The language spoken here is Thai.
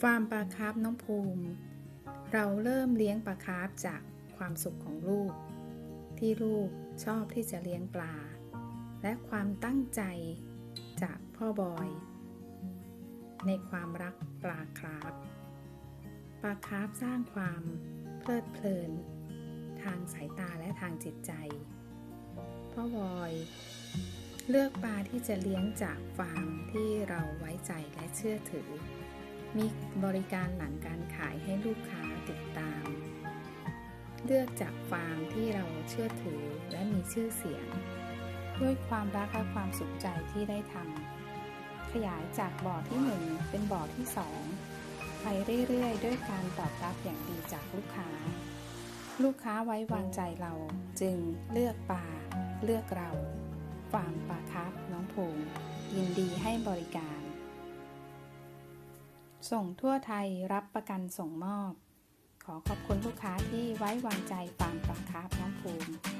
ฟาร์มปลาคาร์ฟน้องภูมิ เราเริ่มเลี้ยงปลาคาร์ฟจากความสุขของลูก ที่ลูกชอบที่จะเลี้ยงปลา และความตั้งใจจากพ่อบอย ในความรักปลาคราฟปลาคาร์ฟสร้างความเพลิดเพลิน ทางสายตาและทางจิตใจ พ่อบอยเลือกปลาที่จะเลี้ยงจากฟาร์มที่เราไว้ใจและเชื่อถือ มีบริการหลังการขายให้ลูกค้าติดตาม เลือกจากฟาร์มที่เราเชื่อถือและมีชื่อเสียง ด้วยความรักและความสุขใจที่ได้ทำขยายจากบ่อที่หนึ่งเป็นบ่อที่สองไปเรื่อยๆ ด้วยการตอบรับอย่างดีจากลูกค้า ลูกค้าไว้วางใจเราจึงเลือกปลาเลือกเราฟาร์มปลาครับน้องภูมิยินดีให้บริการ ส่งทั่วไทยรับประกันส่งมอบ ขอขอบคุณลูกค้าที่ไว้วางใจฟาร์มปลาครับน้องภูมิ